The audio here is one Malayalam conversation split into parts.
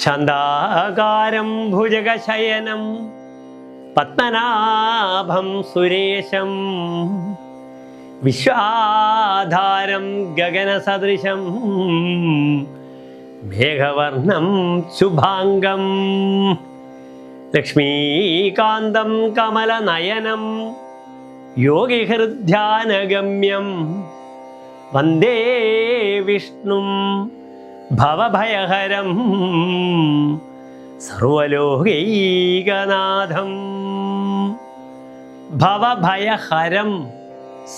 ശാന്താകാരം ഭുജഗശയനം പത്മനാഭം സുരേശം വിശ്വാധാരം ഗഗനസദൃശം മേഘവർണം ശുഭാംഗം ലക്ഷ്മീകാന്തം കമലനയനം യോഗിഹൃദ്ധ്യാനഗമ്യം വന്ദേ വിഷ്ണും. ഭവഭയഹരം സർവലോകൈകനാഥം. ഭവഭയഹരം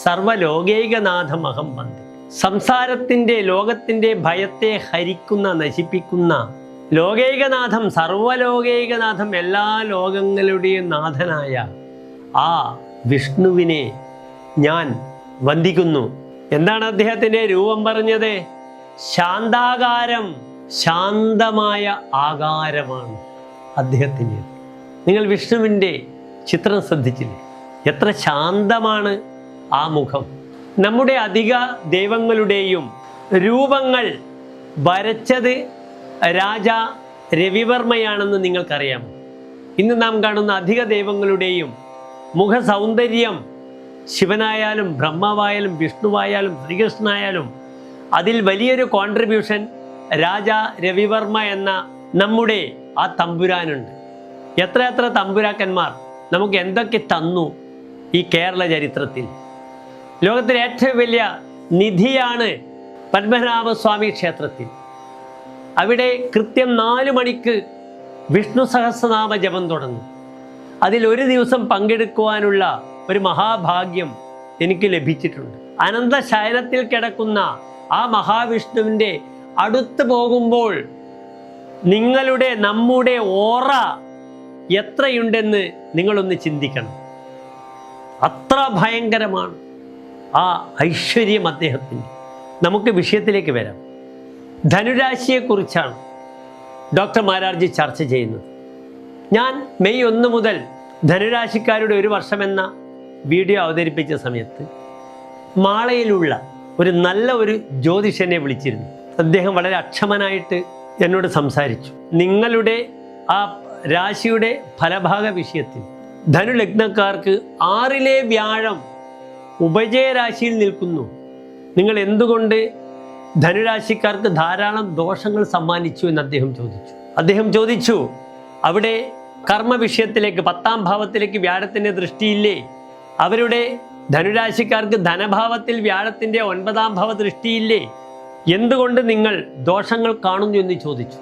സർവലോകൈകനാഥം അഹം വന്ദേ. സംസാരത്തിന്റെ ലോകത്തിന്റെ ഭയത്തെ ഹരിക്കുന്ന നശിപ്പിക്കുന്ന ലോകൈകനാഥം സർവലോകൈകനാഥം എല്ലാ ലോകങ്ങളുടെയും നാഥനായ ആ വിഷ്ണുവിനെ ഞാൻ വന്ദിക്കുന്നു. എന്താണ് അദ്ദേഹത്തിന്റെ രൂപം പറഞ്ഞത്? ശാന്താകാരം ശാന്തമായ ആകാരമാണ് അദ്ദേഹത്തിന്റെ നിങ്ങൾ വിഷ്ണുവിന്റെ ചിത്രം ശ്രദ്ധിച്ചില്ലേ? എത്ര ശാന്തമാണ് ആ മുഖം. നമ്മുടെ അധിക ദൈവങ്ങളുടെയും രൂപങ്ങൾ വരച്ചത് രാജ രവിവർമ്മയാണെന്ന് നിങ്ങൾക്കറിയാം ഇന്ന് നാം കാണുന്ന അധിക ദൈവങ്ങളുടെയും മുഖ സൗന്ദര്യം ശിവനായാലും ബ്രഹ്മാവായാലും വിഷ്ണുവായാലും ശ്രീകൃഷ്ണനായാലും അതിൽ വലിയൊരു കോൺട്രിബ്യൂഷൻ രാജ രവിവർമ്മ എന്ന നമ്മുടെ ആ തമ്പുരാനുണ്ട്. എത്ര എത്ര തമ്പുരാക്കന്മാർ നമുക്ക് എന്തൊക്കെ തന്നു ഈ കേരള ചരിത്രത്തിൽ. ലോകത്തിലെ ഏറ്റവും വലിയ നിധിയാണ് പത്മനാഭസ്വാമി ക്ഷേത്രത്തിൽ. അവിടെ കൃത്യം നാല് മണിക്ക് വിഷ്ണു സഹസ്രനാമ ജപം തുടങ്ങും. അതിൽ ഒരു ദിവസം പങ്കെടുക്കുവാനുള്ള ഒരു മഹാഭാഗ്യം എനിക്ക് ലഭിച്ചിട്ടുണ്ട്. അനന്തശയനത്തിൽ കിടക്കുന്ന ആ മഹാവിഷ്ണുവിന്റെ അടുത്ത് പോകുമ്പോൾ നിങ്ങളുടെ നമ്മുടെ ഓറ എത്രയുണ്ടെന്ന് നിങ്ങളൊന്ന് ചിന്തിക്കണം. അത്ര ഭയങ്കരമാണ് ആ ഐശ്വര്യം അദ്ദേഹത്തിന്. നമുക്ക് വിഷയത്തിലേക്ക് വരാം. ധനുരാശിയെക്കുറിച്ചാണ് ഡോക്ടർ മാരാർജി ചർച്ച ചെയ്യുന്നത്. ഞാൻ മെയ് ഒന്ന് മുതൽ ധനുരാശിക്കാരുടെ ഒരു വർഷമെന്ന വീഡിയോ അവതരിപ്പിച്ച സമയത്ത് മാളയിലുള്ള ഒരു നല്ല ഒരു ജ്യോതിഷനെ വിളിച്ചിരുന്നു. അദ്ദേഹം വളരെ അക്ഷമനായിട്ട് എന്നോട് സംസാരിച്ചു. നിങ്ങളുടെ ആ രാശിയുടെ ഫലഭാഗ വിഷയത്തിൽ ധനുലഗ്നക്കാർക്ക് ആറിലെ വ്യാഴം ഉപജയരാശിയിൽ നിൽക്കുന്നു. നിങ്ങൾ എന്തുകൊണ്ട് ധനുരാശിക്കാർക്ക് ധാരാളം ദോഷങ്ങൾ സമ്മാനിച്ചു എന്ന് അദ്ദേഹം ചോദിച്ചു. അദ്ദേഹം ചോദിച്ചു അവിടെ കർമ്മ വിഷയത്തിലേക്ക് പത്താം ഭാവത്തിലേക്ക് വ്യാഴത്തിന്റെ ദൃഷ്ടിയില്ലേ? അവരുടെ ധനുരാശിക്കാർക്ക് ധനഭാവത്തിൽ വ്യാഴത്തിന്റെ ഒൻപതാം ഭാവ ദൃഷ്ടിയില്ലേ? എന്തുകൊണ്ട് നിങ്ങൾ ദോഷങ്ങൾ കാണുന്നു എന്ന് ചോദിച്ചു?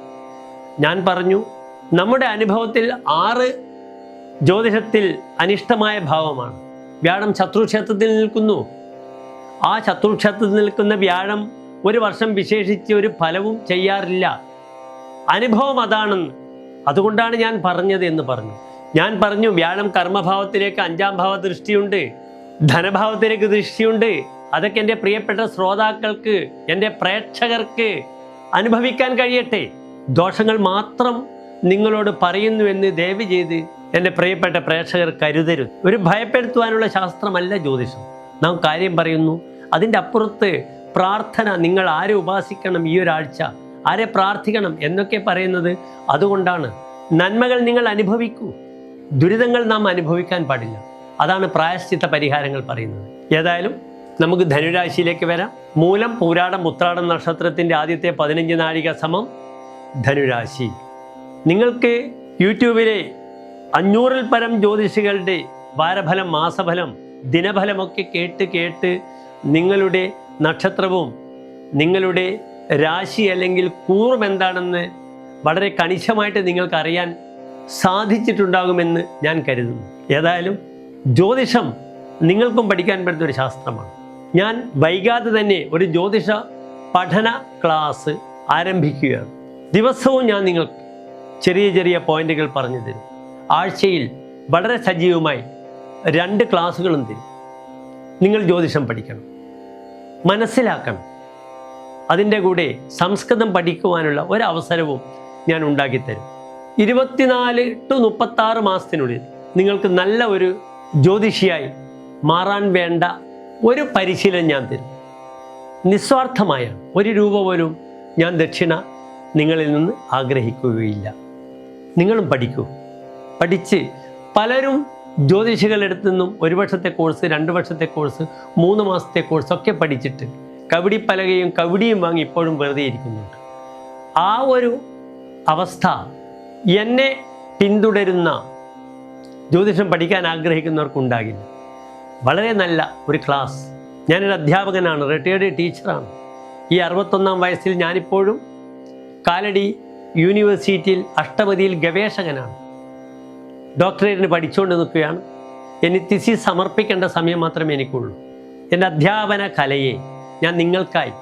ഞാൻ പറഞ്ഞു നമ്മുടെ അനുഭവത്തിൽ ആറ് ജ്യോതിഷത്തിൽ അനിഷ്ടമായ ഭാവമാണ്. വ്യാഴം ശത്രുക്ഷേത്രത്തിൽ നിൽക്കുന്നു. ആ ശത്രുക്ഷേത്രത്തിൽ നിൽക്കുന്ന വ്യാഴം ഒരു വർഷം വിശേഷിച്ച് ഒരു ഫലവും ചെയ്യാറില്ല. അനുഭവം അതാണെന്ന്. അതുകൊണ്ടാണ് ഞാൻ പറഞ്ഞത് എന്ന് പറഞ്ഞു. ഞാൻ പറഞ്ഞു വ്യാഴം കർമ്മഭാവത്തിലേക്ക് അഞ്ചാം ഭാവ ദൃഷ്ടിയുണ്ട്. ധനഭാവത്തിലേക്ക് ദൃഷ്ടിയുണ്ട്. അതൊക്കെ എന്റെ പ്രിയപ്പെട്ട ശ്രോതാക്കൾക്ക് എന്റെ പ്രേക്ഷകർക്ക് അനുഭവിക്കാൻ കഴിയട്ടെ. ദോഷങ്ങൾ മാത്രം നിങ്ങളോട് പറയുന്നു എന്ന് ദയവ് ചെയ്ത് എന്റെ പ്രിയപ്പെട്ട പ്രേക്ഷകർ കരുതരുത്. ഒരു ഭയപ്പെടുത്തുവാനുള്ള ശാസ്ത്രമല്ല ജ്യോതിഷം. നാം കാര്യം പറയുന്നു അതിന്റെ അപ്പുറത്ത് പ്രാർത്ഥന നിങ്ങൾ ആരെ ഉപാസിക്കണം ഈ ഒരാഴ്ച? ആരെ പ്രാർത്ഥിക്കണം എന്നൊക്കെ പറയുന്നത് അതുകൊണ്ടാണ്. നന്മകൾ നിങ്ങൾ അനുഭവിക്കൂ. ദുരിതങ്ങൾ നാം അനുഭവിക്കാൻ പാടില്ല. അതാണ് പ്രായശ്ചിത്ത പരിഹാരങ്ങൾ പറയുന്നത്. ഏതായാലും നമുക്ക് ധനുരാശിയിലേക്ക് വരാം. മൂലം പൂരാടം ഉത്രാടം നക്ഷത്രത്തിന്റെ ആദ്യത്തെ പതിനഞ്ച് നാഴിക സമം ധനുരാശി. നിങ്ങൾക്ക് യൂട്യൂബിലെ അഞ്ഞൂറിൽ പരം ജ്യോതിഷികളുടെ വാരഫലം മാസഫലം ദിനഫലമൊക്കെ കേട്ട് കേട്ട് നിങ്ങളുടെ നക്ഷത്രവും നിങ്ങളുടെ രാശി അല്ലെങ്കിൽ കൂറും എന്താണെന്ന് വളരെ കണിശമായിട്ട് നിങ്ങൾക്കറിയാൻ സാധിച്ചിട്ടുണ്ടാകുമെന്ന് ഞാൻ കരുതുന്നു. ഏതായാലും ജ്യോതിഷം നിങ്ങൾക്കും പഠിക്കാൻ പറ്റുന്ന ഒരു ശാസ്ത്രമാണ്. ഞാൻ വൈകാതെ തന്നെ ഒരു ജ്യോതിഷ പഠന ക്ലാസ് ആരംഭിക്കുകയാണ്. ദിവസവും ഞാൻ നിങ്ങൾക്ക് ചെറിയ ചെറിയ പോയിന്റുകൾ പറഞ്ഞു തരും. ആഴ്ചയിൽ വളരെ സജീവമായി രണ്ട് ക്ലാസ്സുകളും തരും. നിങ്ങൾ ജ്യോതിഷം പഠിക്കണം. മനസ്സിലാക്കണം. അതിന്റെ കൂടെ സംസ്കൃതം പഠിക്കുവാനുള്ള ഒരവസരവും ഞാൻ ഉണ്ടാക്കിത്തരും. ഇരുപത്തിനാല് ടു മുപ്പത്താറ് മാസത്തിനുള്ളിൽ നിങ്ങൾക്ക് നല്ല ഒരു ജ്യോതിഷിയായി മാറാൻ വേണ്ട ഒരു പരിശീലനം ഞാൻ തരും. നിസ്വാർത്ഥമായ ഒരു രൂപ പോലും ഞാൻ ദക്ഷിണ നിങ്ങളിൽ നിന്ന് ആഗ്രഹിക്കുകയില്ല. നിങ്ങളും പഠിക്കൂ. പഠിച്ച് പലരും ജ്യോതിഷികളുടെ നിന്നും ഒരു വർഷത്തെ കോഴ്സ് രണ്ട് വർഷത്തെ കോഴ്സ് മൂന്ന് മാസത്തെ കോഴ്സ് ഒക്കെ പഠിച്ചിട്ട് കബഡി പലകയും കബഡിയും വാങ്ങി ഇപ്പോഴും വെറുതെ ഇരിക്കുന്നുണ്ട്. ആ ഒരു അവസ്ഥ എന്നെ പിന്തുടരുന്ന ജ്യോതിഷം പഠിക്കാൻ ആഗ്രഹിക്കുന്നവർക്കുണ്ടാകില്ല. വളരെ നല്ല ഒരു ക്ലാസ് ഞാനൊരു അധ്യാപകനാണ് റിട്ടയേർഡ് ടീച്ചറാണ് ഈ അറുപത്തൊന്നാം വയസ്സിൽ ഞാനിപ്പോഴും കാലടി യൂണിവേഴ്സിറ്റിയിൽ അഷ്ടപതിയിൽ ഗവേഷകനാണ്. ഡോക്ടറേറ്റിന് പഠിച്ചുകൊണ്ട് നിൽക്കുകയാണ്. എനിക്ക് തിസി സമർപ്പിക്കേണ്ട സമയം മാത്രമേ എനിക്കുള്ളൂ. എന്റെ അധ്യാപന കലയെ ഞാൻ നിങ്ങൾക്കായി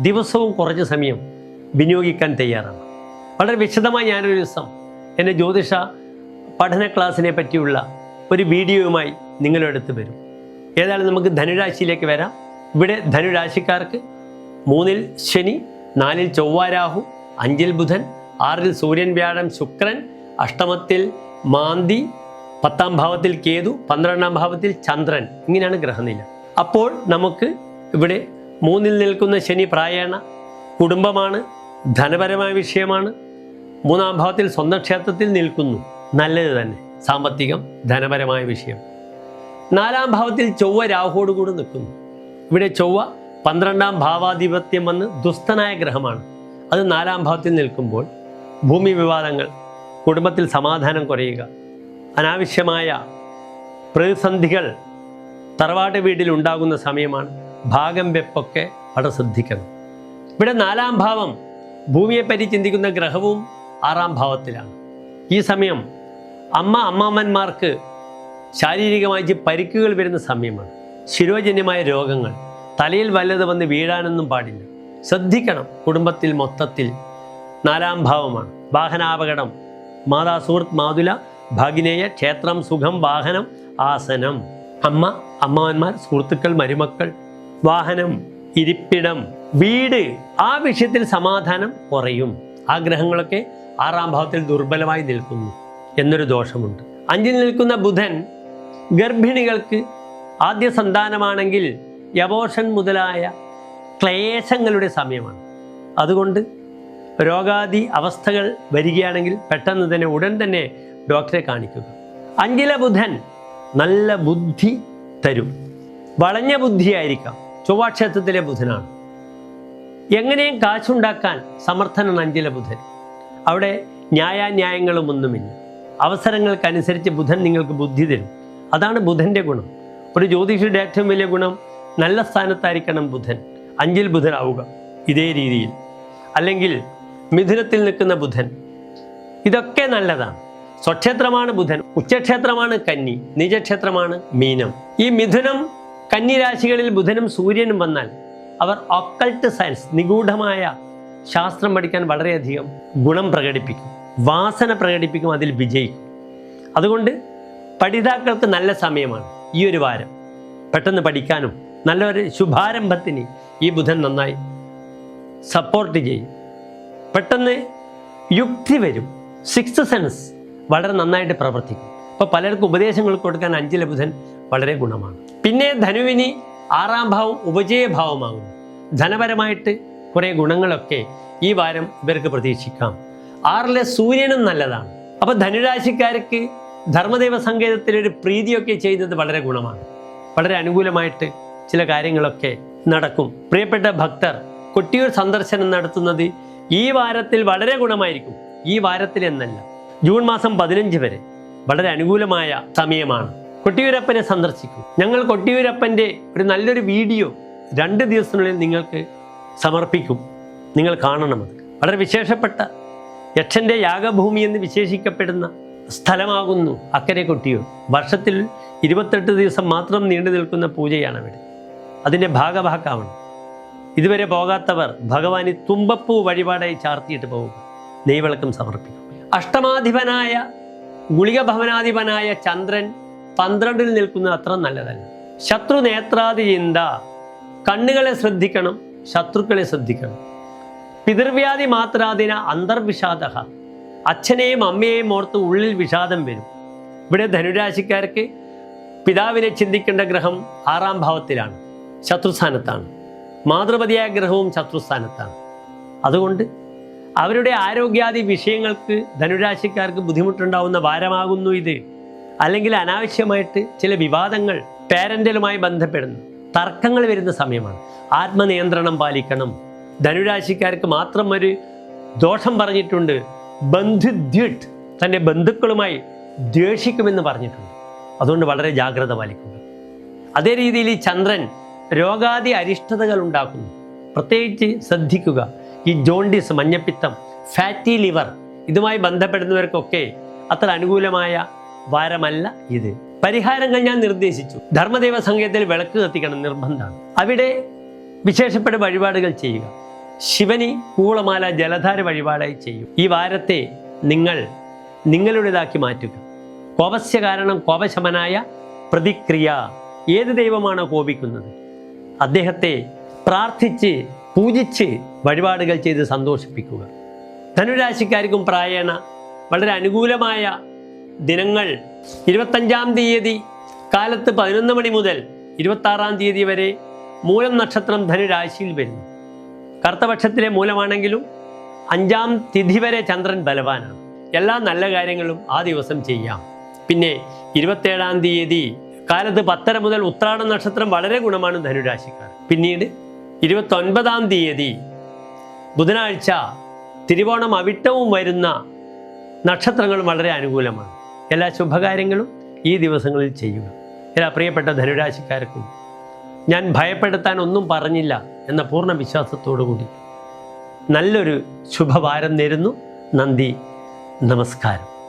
ദിവസവും കുറച്ച് സമയം വിനിയോഗിക്കാൻ തയ്യാറാണ്. വളരെ വിശദമായി ഞാനൊരു ദിവസം എന്റെ ജ്യോതിഷ പഠന ക്ലാസ്സിനെ പറ്റിയുള്ള ഒരു വീഡിയോയുമായി നിങ്ങളുടെ അടുത്ത് വരും. ഏതായാലും നമുക്ക് ധനുരാശിയിലേക്ക് വരാം. ഇവിടെ ധനുരാശിക്കാർക്ക് മൂന്നിൽ ശനി നാലിൽ ചൊവ്വ രാഹു അഞ്ചിൽ ബുധൻ ആറിൽ സൂര്യൻ വ്യാഴം ശുക്രൻ അഷ്ടമത്തിൽ മാന്തി പത്താം ഭാവത്തിൽ കേതു പന്ത്രണ്ടാം ഭാവത്തിൽ ചന്ദ്രൻ. ഇങ്ങനെയാണ് ഗ്രഹനില. അപ്പോൾ നമുക്ക് ഇവിടെ മൂന്നിൽ നിൽക്കുന്ന ശനി പ്രായേണ കുടുംബമാണ് ധനപരമായ വിഷയമാണ് മൂന്നാം ഭാവത്തിൽ സ്വന്തം ക്ഷേത്രത്തിൽ നിൽക്കുന്നു. നല്ലത് തന്നെ. സാമ്പത്തികം ധനപരമായ വിഷയം. നാലാം ഭാവത്തിൽ ചൊവ്വ രാഹുവോട് കൂടി നിൽക്കുന്നു. ഇവിടെ ചൊവ്വ പന്ത്രണ്ടാം ഭാവാധിപത്യം വന്ന് ദുസ്ഥനായ ഗ്രഹമാണ്. അത് നാലാം ഭാവത്തിൽ നിൽക്കുമ്പോൾ ഭൂമി വിവാദങ്ങൾ കുടുംബത്തിൽ സമാധാനം കുറയുക അനാവശ്യമായ പ്രതിസന്ധികൾ തറവാട്ട് വീട്ടിൽ ഉണ്ടാകുന്ന സമയമാണ് ഭാഗം വെപ്പൊക്കെ അവിടെ ശ്രദ്ധിക്കണം. ഇവിടെ നാലാം ഭാവം ഭൂമിയെപ്പറ്റി ചിന്തിക്കുന്ന ഗ്രഹവും ആറാം ഭാവത്തിലാണ്. ഈ സമയം അമ്മ അമ്മാമ്മന്മാർക്ക് ശാരീരികമായി പരിക്കുകൾ വരുന്ന സമയമാണ്. ശിരോജന്യമായ രോഗങ്ങൾ. തലയിൽ വല്ലത് വന്ന് വീഴാനൊന്നും പാടില്ല. ശ്രദ്ധിക്കണം. കുടുംബത്തിൽ മൊത്തത്തിൽ നാലാം ഭാവമാണ്. വാഹനാപകടം. മാതാ സുഹൃത്ത് മാതുല ഭാഗിനേയ ക്ഷേത്രം സുഖം വാഹനം ആസനം. അമ്മ അമ്മാവന്മാർ സുഹൃത്തുക്കൾ മരുമക്കൾ. വാഹനം ഇരിപ്പിടം വീട്. ആ വിഷയത്തിൽ സമാധാനം കുറയും. ആഗ്രഹങ്ങളൊക്കെ ആറാം ഭാവത്തിൽ ദുർബലമായി നിൽക്കുന്നു. എന്നൊരു ദോഷമുണ്ട്. അഞ്ചിൽ നിൽക്കുന്ന ബുധൻ ഗർഭിണികൾക്ക് ആദ്യ സന്താനമാണെങ്കിൽ യവോഷൻ മുതലായ ക്ലേശങ്ങളുടെ സമയമാണ്. അതുകൊണ്ട് രോഗാദി അവസ്ഥകൾ വരികയാണെങ്കിൽ പെട്ടെന്ന് തന്നെ ഉടൻ തന്നെ ഡോക്ടറെ കാണിക്കുക. അഞ്ചില ബുധൻ നല്ല ബുദ്ധി തരും. വളഞ്ഞ ബുദ്ധിയായിരിക്കാം. ചൊവ്വാക്ഷേത്രത്തിലെ ബുധനാണ്. എങ്ങനെയും കാശുണ്ടാക്കാൻ സമർത്ഥനാണ് അഞ്ചില ബുധൻ. അവിടെ ന്യായാന്യായങ്ങളും ഒന്നുമില്ല. അവസരങ്ങൾക്കനുസരിച്ച് ബുധൻ നിങ്ങൾക്ക് ബുദ്ധി തരും. അതാണ് ബുധന്റെ ഗുണം. ഒരു ജ്യോതിഷിയുടെ ഏറ്റവും വലിയ ഗുണം നല്ല സ്ഥാനത്തായിരിക്കണം ബുധൻ. അഞ്ചിൽ ബുധനാവുക. ഇതേ രീതിയിൽ. അല്ലെങ്കിൽ മിഥുനത്തിൽ നിൽക്കുന്ന ബുധൻ. ഇതൊക്കെ നല്ലതാണ്. സ്വക്ഷേത്രമാണ് ബുധൻ. ഉച്ചക്ഷേത്രമാണ് കന്നി. നിജക്ഷേത്രമാണ് മീനം. ഈ മിഥുനം കന്നി രാശികളിൽ ബുധനും സൂര്യനും വന്നാൽ അവർ ഒക്കൾട്ട് സയൻസ് നിഗൂഢമായ ശാസ്ത്രം പഠിക്കാൻ വളരെയധികം ഗുണം പ്രകടിപ്പിക്കും. വാസന പ്രകടിപ്പിക്കും അതിൽ വിജയിക്കും. അതുകൊണ്ട് പഠിതാക്കൾക്ക് നല്ല സമയമാണ് ഈ ഒരു വാരം. പെട്ടെന്ന് പഠിക്കാനും നല്ലൊരു ശുഭാരംഭത്തിന് ഈ ബുധൻ നന്നായി സപ്പോർട്ട് ചെയ്യും. പെട്ടെന്ന് യുക്തി വരും. സിക്സ് സെൻസ് വളരെ നന്നായിട്ട് പ്രവർത്തിക്കും. അപ്പോൾ പലർക്കും ഉപദേശങ്ങൾ കൊടുക്കാൻ അഞ്ചിലെ ബുധൻ വളരെ ഗുണമാണ്. പിന്നെ ധനുവിന് ആറാം ഭാവം ഉപജയഭാവമാകുന്നു ധനപരമായിട്ട് കുറേ ഗുണങ്ങളൊക്കെ ഈ വാരം ഇവർക്ക് പ്രതീക്ഷിക്കാം. ആറിലെ സൂര്യനും നല്ലതാണ്. അപ്പൊ ധനുരാശിക്കാർക്ക് ധർമ്മദേവ സങ്കേതത്തിൽ ഒരു പ്രീതിയൊക്കെ ചെയ്യുന്നത് വളരെ ഗുണമാണ്. വളരെ അനുകൂലമായിട്ട് ചില കാര്യങ്ങളൊക്കെ നടക്കും. പ്രിയപ്പെട്ട ഭക്തർ കൊട്ടിയൂർ സന്ദർശനം നടത്തുന്നത് ഈ വാരത്തിൽ വളരെ ഗുണമായിരിക്കും. ഈ വാരത്തിൽ എന്നല്ല ജൂൺ മാസം പതിനഞ്ച് വരെ വളരെ അനുകൂലമായ സമയമാണ്. കൊട്ടിയൂരപ്പനെ സന്ദർശിക്കും. ഞങ്ങൾ കൊട്ടിയൂരപ്പന്റെ ഒരു നല്ലൊരു വീഡിയോ രണ്ട് ദിവസത്തിനുള്ളിൽ നിങ്ങൾക്ക് സമർപ്പിക്കും. നിങ്ങൾ കാണണം അത്. വളരെ വിശേഷപ്പെട്ട യക്ഷന്റെ യാഗഭൂമി എന്ന് വിശേഷിക്കപ്പെടുന്ന സ്ഥലമാകുന്നു അക്കരെ കൊട്ടിയൂർ. വർഷത്തിൽ ഇരുപത്തെട്ട് ദിവസം മാത്രം നീണ്ടു നിൽക്കുന്ന പൂജയാണ് അവിടെ അതിന്റെ ഭാഗഭാക്കാവണം. ഇതുവരെ പോകാത്തവർ ഭഗവാന് തുമ്പപ്പൂ വഴിപാടായി ചാർത്തിയിട്ട് പോവുക നെയ്വിളക്കം സമർപ്പിക്കും അഷ്ടമാധിപനായ ഗുളിക ഭവനാധിപനായ ചന്ദ്രൻ പന്ത്രണ്ടിൽ നിൽക്കുന്ന അത്ര നല്ലതല്ല. ശത്രു നേത്രാതി ചിന്ത കണ്ണുകളെ ശ്രദ്ധിക്കണം ശത്രുക്കളെ ശ്രദ്ധിക്കണം. പിതൃവ്യാധി മാത്രാദിന അന്തർവിഷാദ അച്ഛനെയും അമ്മയെയും ഓർത്ത് ഉള്ളിൽ വിഷാദം വരും. ഇവിടെ ധനുരാശിക്കാർക്ക് പിതാവിനെ ചിന്തിക്കേണ്ട ഗ്രഹം ആറാം ഭാവത്തിലാണ് ശത്രുസ്ഥാനത്താണ്. മാതൃപതിയായ ഗ്രഹവും ശത്രുസ്ഥാനത്താണ്. അതുകൊണ്ട് അവരുടെ ആരോഗ്യാദി വിഷയങ്ങൾക്ക് ധനുരാശിക്കാർക്ക് ബുദ്ധിമുട്ടുണ്ടാവുന്ന ഭാരമാകുന്നു ഇത്. അല്ലെങ്കിൽ അനാവശ്യമായിട്ട് ചില വിവാദങ്ങൾ പേരന്റലുമായി ബന്ധപ്പെടുന്നു. തർക്കങ്ങൾ വരുന്ന സമയമാണ്. ആത്മനിയന്ത്രണം പാലിക്കണം. ധനുരാശിക്കാർക്ക് മാത്രം ഒരു ദോഷം പറഞ്ഞിട്ടുണ്ട്. ബന്ധുദ്യുട്ട് തന്റെ ബന്ധുക്കളുമായി ദ്വേഷിക്കുമെന്ന് പറഞ്ഞിട്ടുണ്ട്. അതുകൊണ്ട് വളരെ ജാഗ്രത പാലിക്കുക. അതേ രീതിയിൽ ഈ ചന്ദ്രൻ രോഗാദി അരിഷ്ടതകൾ ഉണ്ടാക്കുന്നു. പ്രത്യേകിച്ച് ശ്രദ്ധിക്കുക. ഈ ജോണ്ടിസ് മഞ്ഞപ്പിത്തം ഫാറ്റി ലിവർ ഇതുമായി ബന്ധപ്പെടുന്നവർക്കൊക്കെ അത്ര അനുകൂലമായ വാരമല്ല ഇത്. പരിഹാരങ്ങൾ ഞാൻ നിർദ്ദേശിച്ചു. ധർമ്മദേവ സംഘത്തിൽ വിളക്ക് കത്തിക്കണം നിർബന്ധമാണ്. അവിടെ വിശേഷപ്പെട്ട വഴിപാടുകൾ ചെയ്യുക. ശിവനി പൂളമാല ജലധാര വഴിപാടായി ചെയ്യും. ഈ വാരത്തെ നിങ്ങൾ നിങ്ങളുടേതാക്കി മാറ്റുക. കോപസ്യ കാരണം കോപശമനായ പ്രതിക്രിയ ഏത് ദൈവമാണോ കോപിക്കുന്നത്? അദ്ദേഹത്തെ പ്രാർത്ഥിച്ച് പൂജിച്ച് വഴിപാടുകൾ ചെയ്ത് സന്തോഷിപ്പിക്കുക. ധനുരാശിക്കാർക്കും പ്രായേണ. വളരെ അനുകൂലമായ ദിനങ്ങൾ. ഇരുപത്തഞ്ചാം തീയതി കാലത്ത് പതിനൊന്ന് മണി മുതൽ ഇരുപത്താറാം തീയതി വരെ മൂലം നക്ഷത്രം ധനുരാശിയിൽ വരുന്നു. കറുത്തപക്ഷത്തിലെ മൂലമാണെങ്കിലും അഞ്ചാം തിഥി വരെ ചന്ദ്രൻ ബലവാനാണ്. എല്ലാ നല്ല കാര്യങ്ങളും ആ ദിവസം ചെയ്യാം. പിന്നെ ഇരുപത്തേഴാം തീയതി കാലത്ത് പത്തര മുതൽ ഉത്രാട നക്ഷത്രം വളരെ ഗുണമാണ് ധനുരാശിക്കാർ. പിന്നീട് ഇരുപത്തൊൻപതാം തീയതി ബുധനാഴ്ച തിരുവോണം അവിട്ടവും വരുന്ന നക്ഷത്രങ്ങൾ വളരെ അനുകൂലമാണ്. എല്ലാ ശുഭകാര്യങ്ങളും ഈ ദിവസങ്ങളിൽ ചെയ്യുക. എല്ലാ പ്രിയപ്പെട്ട ധനുരാശിക്കാർക്കും ഞാൻ ഭയപ്പെടുത്താൻ ഒന്നും പറഞ്ഞില്ല. എന്ന പൂർണ വിശ്വാസത്തോടു കൂടി നല്ലൊരു ശുഭവാരം നേരുന്നു. നന്ദി. നമസ്കാരം.